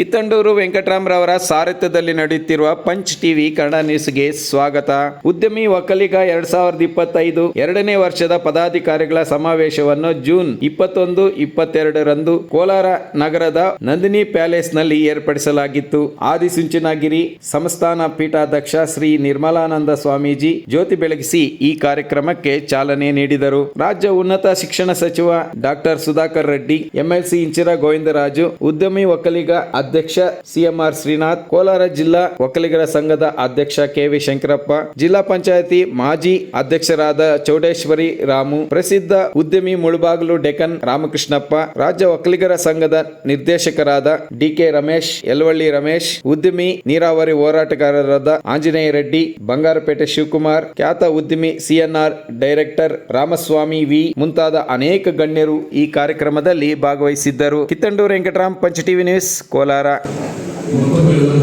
ಕಿತ್ತಂಡೂರು ವೆಂಕಟರಾಮರವರ ಸಾರಥ್ಯದಲ್ಲಿ ನಡೆಯುತ್ತಿರುವ punch TV Kannada ನ್ಯೂಸ್ಗೆ ಸ್ವಾಗತ. ಉದ್ಯಮಿ ಒಕ್ಕಲಿಗ ಎರಡ್ ಸಾವಿರದ ಇಪ್ಪತ್ತೈದು ಎರಡನೇ ವರ್ಷದ ಪದಾಧಿಕಾರಿಗಳ ಸಮಾವೇಶವನ್ನು ಜೂನ್ ಇಪ್ಪತ್ತೊಂದು, ಇಪ್ಪತ್ತೆರಡರಂದು ಕೋಲಾರ ನಗರದ ನಂದಿನಿ ಪ್ಯಾಲೇಸ್ನಲ್ಲಿ ಏರ್ಪಡಿಸಲಾಗಿತ್ತು. ಆದಿಸುಂಚನಗಿರಿ ಸಂಸ್ಥಾನ ಪೀಠಾಧ್ಯಕ್ಷ ಶ್ರೀ ನಿರ್ಮಲಾನಂದ ಸ್ವಾಮೀಜಿ ಜ್ಯೋತಿ ಬೆಳಗಿಸಿ ಈ ಕಾರ್ಯಕ್ರಮಕ್ಕೆ ಚಾಲನೆ ನೀಡಿದರು. ರಾಜ್ಯ ಉನ್ನತ ಶಿಕ್ಷಣ ಸಚಿವ ಡಾಕ್ಟರ್ ಸುಧಾಕರ್ ರೆಡ್ಡಿ, ಎಂಎಲ್ಸಿ ಇಂಚಿರ ಗೋವಿಂದರಾಜು, ಉದ್ಯಮಿ ಒಕ್ಕಲಿಗ ಅಧ್ಯಕ್ಷ ಸಿಎಂಆರ್ ಶ್ರೀನಾಥ್, ಕೋಲಾರ ಜಿಲ್ಲಾ ಒಕ್ಕಲಿಗರ ಸಂಘದ ಅಧ್ಯಕ್ಷ ಕೆವಿ ಶಂಕರಪ್ಪ, ಜಿಲ್ಲಾ ಪಂಚಾಯತಿ ಮಾಜಿ ಅಧ್ಯಕ್ಷರಾದ ಚೌಡೇಶ್ವರಿ ರಾಮು, ಪ್ರಸಿದ್ಧ ಉದ್ಯಮಿ ಮುಳುಬಾಗಿಲು ಡೆಕನ್ ರಾಮಕೃಷ್ಣಪ್ಪ, ರಾಜ್ಯ ಒಕ್ಕಲಿಗರ ಸಂಘದ ನಿರ್ದೇಶಕರಾದ ಡಿಕೆ ರಮೇಶ್, ಯಲ್ವಳ್ಳಿ ರಮೇಶ್, ಉದ್ಯಮಿ ನೀರಾವರಿ ಹೋರಾಟಗಾರರಾದ ಆಂಜನೇಯ ರೆಡ್ಡಿ, ಬಂಗಾರಪೇಟೆ ಶಿವಕುಮಾರ್, ಖ್ಯಾತ ಉದ್ಯಮಿ ಸಿಎನ್ಆರ್ ಡೈರೆಕ್ಟರ್ ರಾಮಸ್ವಾಮಿ ವಿ. ಮುಂತಾದ ಅನೇಕ ಗಣ್ಯರು ಈ ಕಾರ್ಯಕ್ರಮದಲ್ಲಿ ಭಾಗವಹಿಸಿದ್ದರು. ಕಿತ್ತಂಡೂರು ವೆಂಕಟರಾಮ್, ಪಂಚ ಟಿವಿ ನ್ಯೂಸ್, ಕೋಲಾರ. ಚಪ್ಪಾಳೆ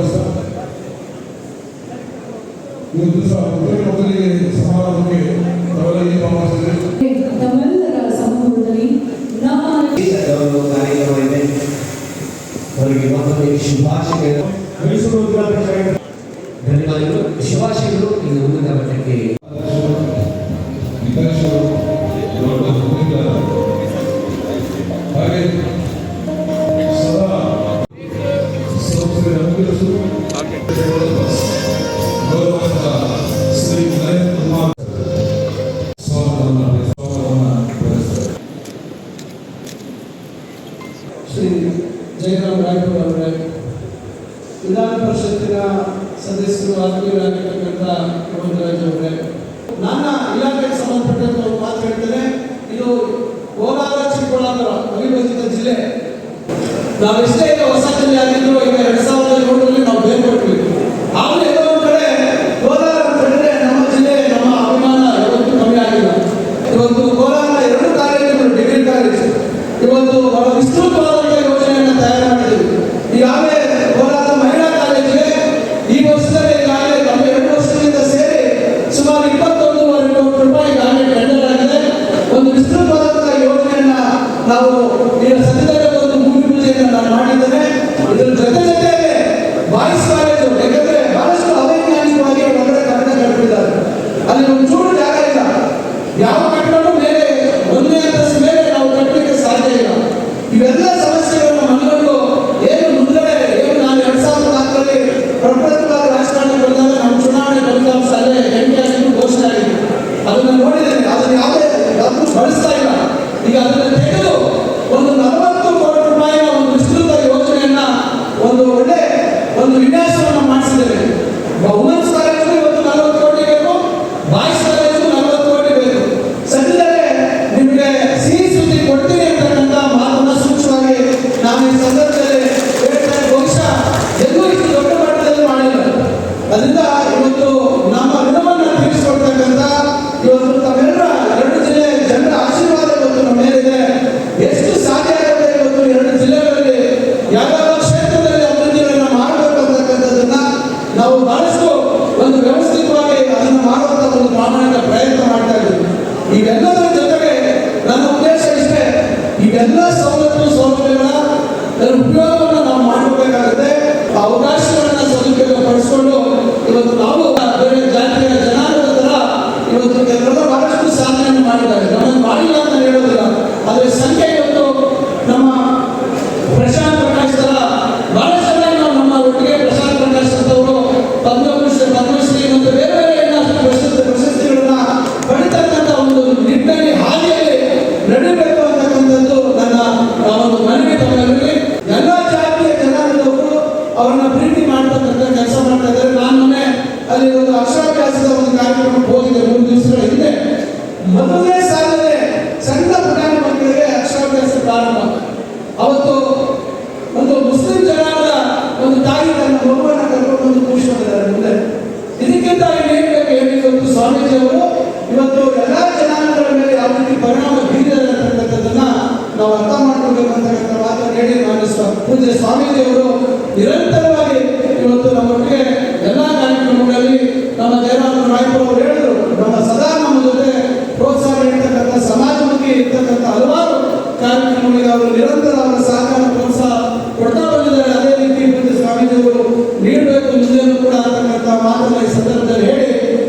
ಬಯಸ್ತಾ ಇವತ್ತು ಮೊದಲಿಗೆ ಸಮಾರಂಭಕ್ಕೆ ತಾವೆಲ್ಲ ಸಮೂಹದಲ್ಲಿ ಅವರಿಗೆ ಧನ್ಯವಾದಗಳು. ಶುಭಾಶಯಗಳು. ಇನ್ನು ಮುಂದಿನ ಮಟ್ಟಕ್ಕೆ ಸದಸ್ಯರು ಆತ್ಮೀಯರಾಗಿರ್ತಕ್ಕಂಥ ಗೋವಿಂದರಾಜ್ ಅವರೇ. ನನ್ನ ಇಲಾಖೆಗೆ ಸಂಬಂಧಪಟ್ಟಂತ ಒಂದು ಮಾತು ಹೇಳ್ತೇನೆ. ಇದು ಕೋಲಾರ, ಚಿಕ್ಕಬಳ್ಳಾಪುರ ಅವಿಭಜಿತ ಜಿಲ್ಲೆ. ನಾವೆಷ್ಟೇ ಈಗ ಹೊಸ ಜಿಲ್ಲೆ ಆಗಿದ್ರು ಈಗ ಎರಡ್ ಸಾವಿರದ ಏಳರಲ್ಲಿ ನಾವು ಬೇರ್ಪಟ್ವಿ ಆದ್ರೆ ಎಲ್ಲೋ ಕಡೆ ಕೋಲಾರ ಅಂತ ಹೇಳಿದ್ರೆ ನಮ್ಮ ಜಿಲ್ಲೆ, ನಮ್ಮ ಅಭಿಮಾನ ಯಾವತ್ತೂ ಕಮ್ಮಿ ಆಗಿಲ್ಲ. ಇವತ್ತು ಕೋಲಾರ ಎರಡು ಕಾಲೇಜುಗಳು ಡಿಗ್ರಿ ಕಾಲೇಜು ಇವತ್ತು ಬಹಳ ವಿಸ್ತೃತವಾದಂಥ ಒಂದು ಅಕ್ಷರಾಭ್ಯಾಸದ ಒಂದು ಕಾರ್ಯಕ್ರಮಕ್ಕೆ ಹೋಗಿದೆ. ಮೂರು ದಿವಸಗಳ ಹಿಂದೆ ಮೊದಲನೇ ಸಾಲನೆ ಸಣ್ಣ ಪುಟಾಣಿ ಮಕ್ಕಳಿಗೆ ಅಕ್ಷರಾಭ್ಯಾಸ ಪ್ರಾರಂಭ. ಅವತ್ತು ಒಂದು ಮುಸ್ಲಿಂ ಜನಾಂಗದ ಒಂದು ತಾಯಿ ತನ್ನ ಮಗುವನ್ನು ಕರ್ಕೊಂಡು ಒಂದು ಕೂರಿಸಿಕೊಂಡಿದ್ದಾರೆ ಮುಂದೆ. ಇದಕ್ಕಿಂತ ಏನು ಬೇಕು ಹೇಳಿ ಸ್ವಾಮೀಜಿ ಅವರು ಇವತ್ತು ಎಲ್ಲ ಜನಾಂಗಗಳ ಮೇಲೆ ಯಾವ ರೀತಿ ಪರಿಣಾಮ ಬೀರಿದ್ದಾರೆ ಅಂತಕ್ಕಂಥದ್ದನ್ನ ನಾವು ಅರ್ಥ ಮಾಡ್ಕೋಬೇಕು ಅಂತಕ್ಕಂಥ ಮಾತನ್ನು ಹೇಳಿ ನಾನು ಪೂಜ್ಯ ಸ್ವಾಮೀಜಿ ಅವರು அவர் நிரந்தர அவர்